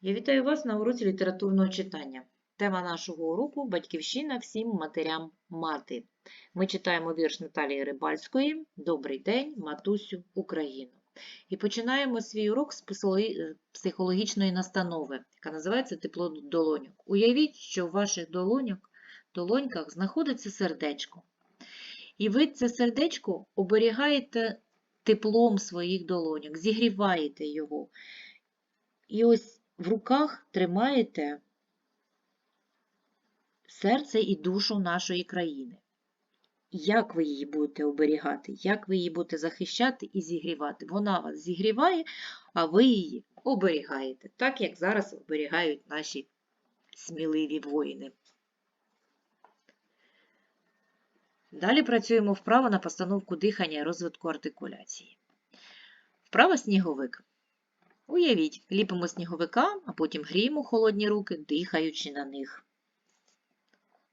Я вітаю вас на уроці літературного читання. Тема нашого уроку Батьківщина всім матерям мати. Ми читаємо вірш Наталії Рибальської Добрий день, матусю, Україну. І починаємо свій урок з психологічної настанови, яка називається Тепло долоньок. Уявіть, що в ваших долоньок, долоньках знаходиться сердечко. І ви це сердечко оберігаєте теплом своїх долоньок, зігріваєте його. І ось в руках тримаєте серце і душу нашої країни. Як ви її будете оберігати, як ви її будете захищати і зігрівати? Вона вас зігріває, а ви її оберігаєте, так як зараз оберігають наші сміливі воїни. Далі працюємо вправо на постановку дихання і розвитку артикуляції. Вправо сніговик. Уявіть, ліпимо сніговика, а потім гріємо холодні руки, дихаючи на них.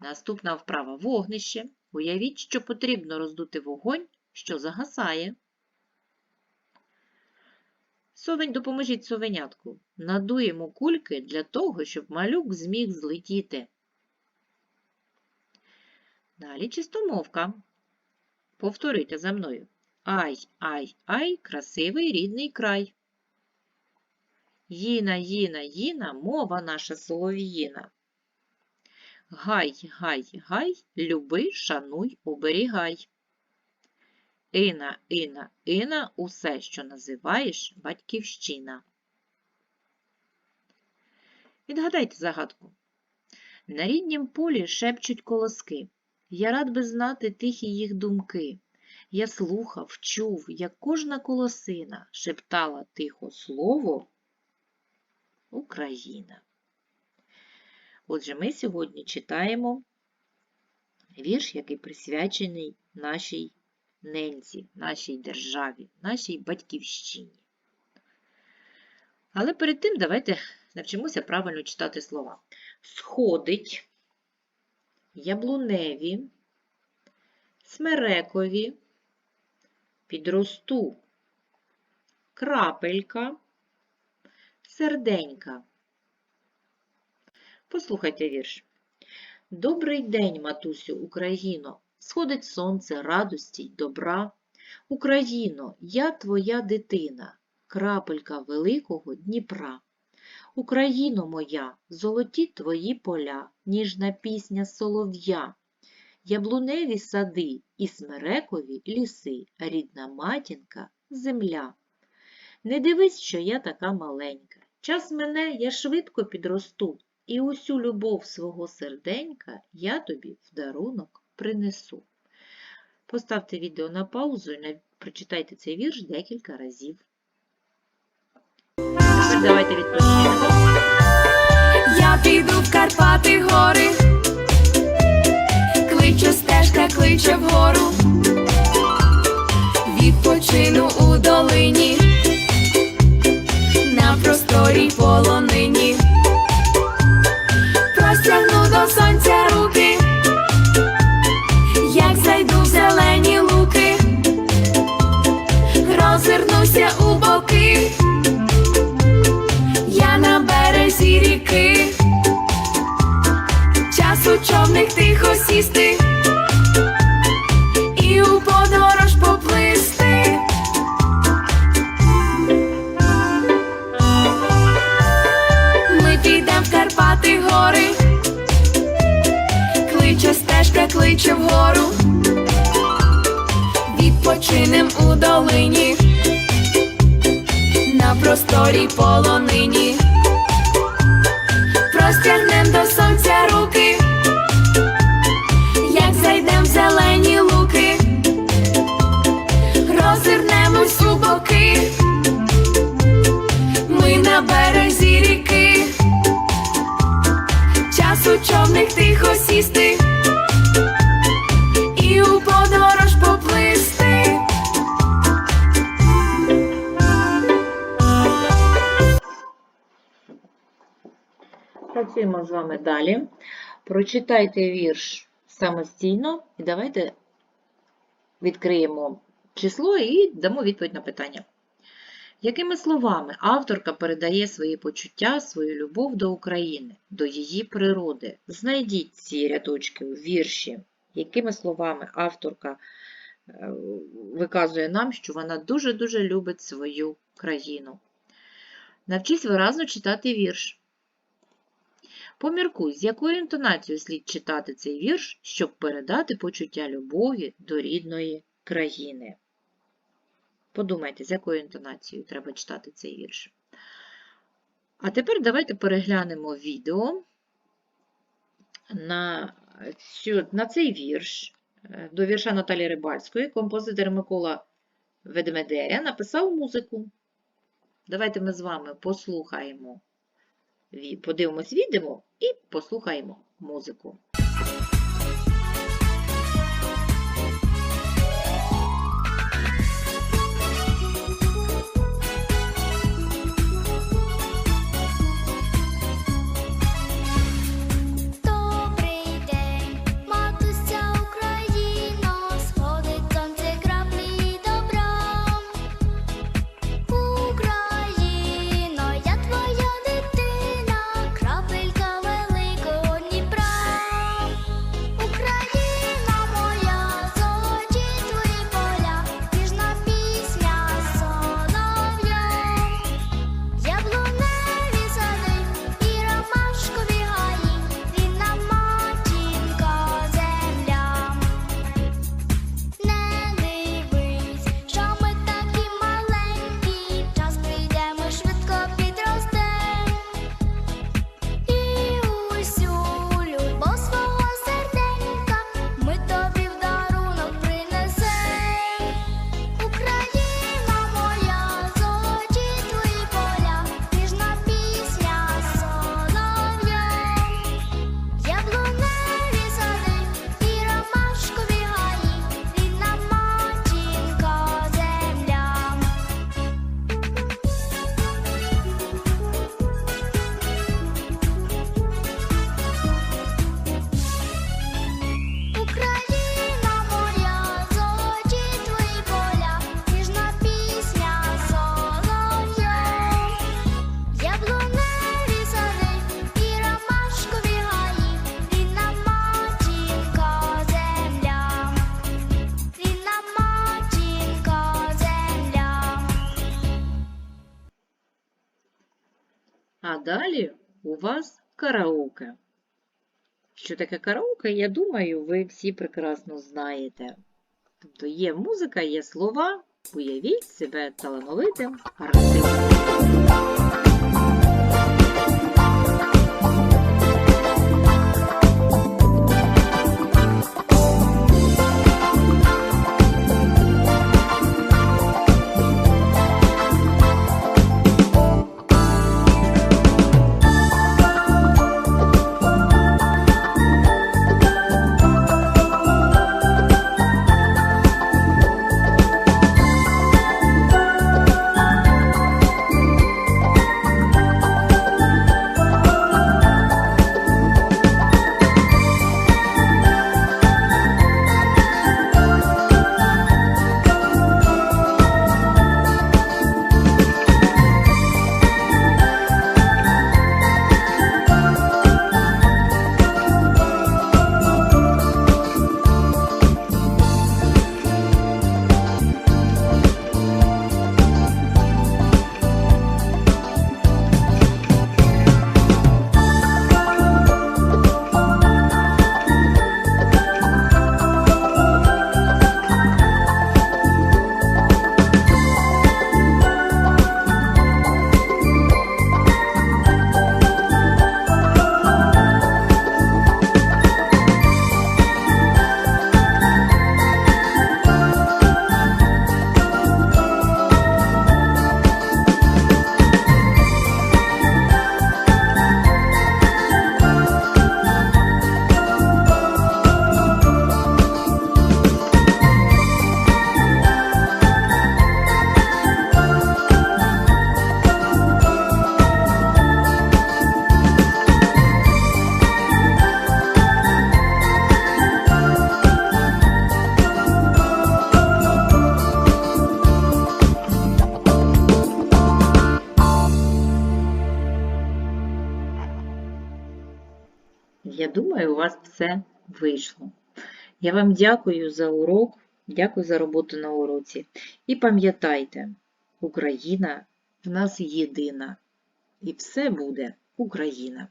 Наступна вправа вогнище. Уявіть, що потрібно роздути вогонь, що загасає. Совень, допоможіть совенятку. Надуємо кульки для того, щоб малюк зміг злетіти. Далі чистомовка. Повторюйте за мною. Ай, ай, ай, красивий рідний край. Їна, їна, їна, мова наша солов'їна. Гай, гай, гай, люби, шануй, оберігай. Ина, ина, ина, усе, що називаєш батьківщина. Відгадайте загадку. На ріднім полі шепчуть колоски. Я рад би знати тихі їх думки. Я слухав, чув, як кожна колосина шептала тихо слово Україна. Отже, ми сьогодні читаємо вірш, який присвячений нашій ненці, нашій державі, нашій батьківщині. Але перед тим давайте навчимося правильно читати слова. Сходить, яблуневі, смерекові, підросту, крапелька, серденька. Послухайте вірш. Добрий день, матусю Україно, сходить сонце радості й добра. Україно, я твоя дитина, крапелька великого Дніпра. Україно моя, золоті твої поля, ніжна пісня солов'я, яблуневі сади і смерекові ліси, рідна матінка, земля. Не дивись, що я така маленька. Час мене, я швидко підросту, і усю любов свого серденька я тобі в дарунок принесу. Поставте відео на паузу і прочитайте цей вірш декілька разів. Давайте відпочинемо. Я піду в Карпати гори, кличе стежка, кличе вгору, відпочину у долині, кличе вгору, відпочинем у долині. На просторій полонині. Простягнем до сонця руки, як зайдем в зелені луки, розвернемось у боки, ми на березі ріки, час у човник тихо сісти Працюємо з вами далі. Прочитайте вірш самостійно і давайте відкриємо число і дамо відповідь на питання. Якими словами авторка передає свої почуття, свою любов до України, до її природи? Знайдіть ці рядочки у вірші. Якими словами авторка е, виказує нам, що вона дуже-дуже любить свою країну. Навчись виразно читати вірш. Поміркуй, з якою інтонацією слід читати цей вірш, щоб передати почуття любові до рідної країни. Подумайте, з якою інтонацією треба читати цей вірш. А тепер давайте переглянемо відео на, цю, на цей вірш. Е, До вірша Наталі Рибальської композитор Микола Ведмедея написав музику. Давайте ми з вами послухаємо, подивимось відео і послухаємо музику. Далі у вас караоке. Що таке караоке, я думаю, ви всі прекрасно знаєте. Тобто є музика, є слова, уявіть себе талановитим артистом. Вас все вийшло. Я вам дякую за урок, дякую за роботу на уроці. І пам'ятайте, Україна в нас єдина. І все буде Україна.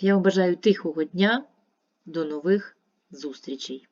Я вам бажаю тихого дня. До нових зустрічей!